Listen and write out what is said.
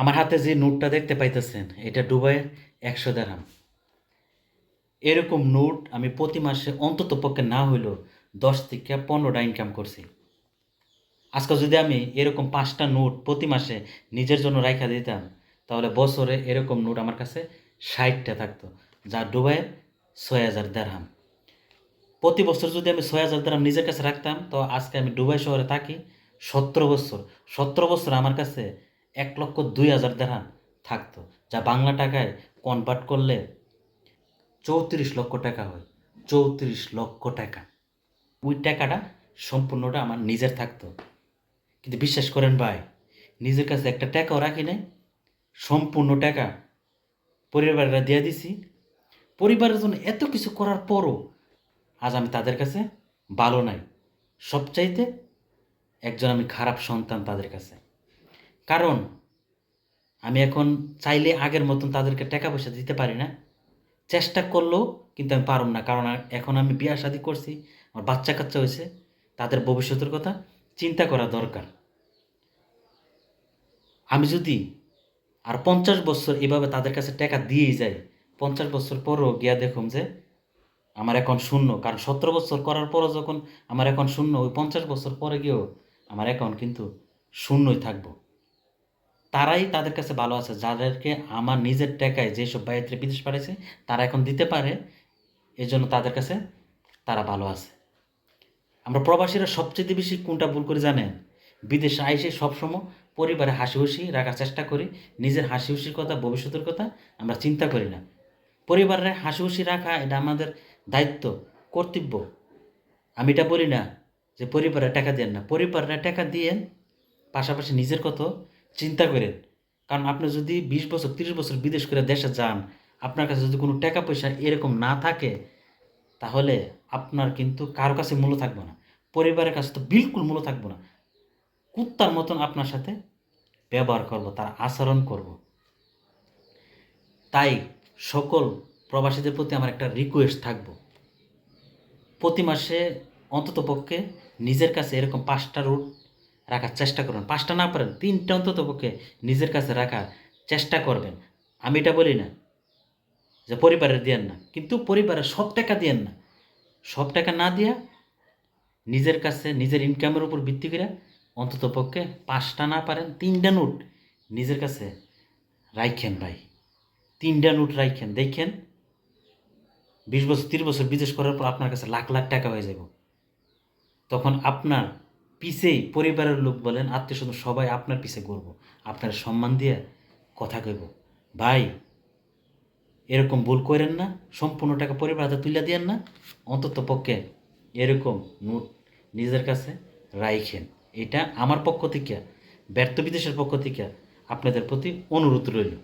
আমার হাতে যে নোটটা দেখতে পাইতেছেন, এটা দুবাইয়ের একশো দেড়হাম এরকম নোট আমি প্রতি মাসে অন্তত পক্ষে না হইলেও দশ থেকে পনেরোটা ইনকাম করছি। আজকে যদি আমি এরকম পাঁচটা নোট প্রতি মাসে নিজের জন্য রাইখা দিতাম, তাহলে বছরে এরকম নোট আমার কাছে ষাটটা থাকতো, যা ডুবাইয়ের ছয় হাজার দেড়হাম প্রতি বছর যদি আমি ছয় হাজার দেড়হাম নিজের কাছে রাখতাম, তো আজকে আমি ডুবাই শহরে থাকি সতেরো বছর। সতেরো বছর আমার কাছে এক লক্ষ দুই হাজার দেড়হাম থাকতো, যা বাংলা টাকায় কনভার্ট করলে চৌত্রিশ লক্ষ টাকা হয়, চৌত্রিশ লক্ষ টাকা। ওই টাকাটা সম্পূর্ণটা আমার নিজের থাকতো। কিন্তু বিশ্বাস করেন ভাই, নিজের কাছে একটা টাকাও রাখি নাই, সম্পূর্ণ টাকা পরিবারেরা দিয়ে দিছি। পরিবারের জন্য এত কিছু করার পরও আজ আমি তাদের কাছে ভালো নাই। সবচাইতে একজন আমি খারাপ সন্তান তাদের কাছে। কারণ আমি এখন চাইলে আগের মতন তাদেরকে টাকা পয়সা দিতে পারি না। চেষ্টা করলেও কিন্তু আমি পারব না, কারণ এখন আমি বিয়া শাদি করছি, আমার বাচ্চা কাচ্চা হয়েছে, তাদের ভবিষ্যতের কথা চিন্তা করা দরকার। আমি যদি আর পঞ্চাশ বছর এভাবে তাদের কাছে টাকা দিয়েই যাই, পঞ্চাশ বছর পরও গিয়া দেখুন যে আমার এখন শূন্য, কারণ সতেরো বছর করার পরও যখন আমার এখন শূন্য, ওই পঞ্চাশ বছর পরে গিয়েও আমার অ্যাকাউন্ট কিন্তু শূন্যই থাকব। তারাই তাদের কাছে ভালো আছে, যাদেরকে আমার নিজের টাকায় যেসব বাইরে বিদেশ পাঠাইছে, তারা এখন দিতে পারে এই জন্য তাদের কাছে তারা ভালো আছে। আমরা প্রবাসীরা সবচেয়ে বেশি কোনটা ভুল করে জানেন? বিদেশে আইসে সবসময় পরিবারে হাসি খুশি রাখার চেষ্টা করি, নিজের হাসি খুশির কথা, ভবিষ্যতের কথা আমরা চিন্তা করি না। পরিবারে হাসি খুশি রাখা এটা আমাদের দায়িত্ব, কর্তব্য। আমি এটা বলি না যে পরিবারে টাকা দেন না। পরিবারে টাকা দিয়েন পাশাপাশি নিজের কত চিন্তা করেন। কারণ আপনি যদি বিশ বছর, তিরিশ বছর বিদেশ করে দেশে যান, আপনার কাছে যদি কোনো টাকা পয়সা এরকম না থাকে, তাহলে আপনার কিন্তু কারও কাছে মূল্য থাকবে না। পরিবারের কাছে তো বিলকুল মূল্য থাকবে না। কুত্তার মতন আপনার সাথে ব্যবহার করব, তার আচরণ করব। তাই সকল প্রবাসীদের প্রতি আমার একটা রিকোয়েস্ট থাকব। প্রতি মাসে অন্ততপক্ষে নিজের কাছে এরকম পাঁচটা রুট রাখার চেষ্টা করবেন। পাঁচটা না পারেন, তিনটা অন্তত পক্ষে নিজের কাছে রাখার চেষ্টা করবেন। আমি এটা বলি না যে পরিবারের দিয়েন না, কিন্তু পরিবারের সব টাকা দিয়েন না। সব টাকা না দিয়া নিজের কাছে, নিজের ইনকামের উপর ভিত্তি করে অন্তত পক্ষে পাঁচটা না পারেন, তিনটা নোট নিজের কাছে রাইখেন ভাই। তিনটা নোট রাইখেন, দেখেন বিশ বছর, তিরিশ বছর বিদেশ করার পর আপনার কাছে লাখ লাখ টাকা হয়ে যাব তখন আপনার পিছেই পরিবারের লোক বলেন আত্মীয় স্বজন সবাই আপনার পিছে করব আপনার সম্মান দিয়ে কথা কইব। ভাই, এরকম ভুল করেন না, সম্পূর্ণ টাকা পরিবার হাতে তুলে দিয়েন না, অন্তত পক্ষে এরকম নোট নিজের কাছে রাইখেন। এটা আমার পক্ষ থেকে, ব্যর্থ বিদেশের পক্ষ থেকে আপনাদের প্রতি অনুরোধ রইল।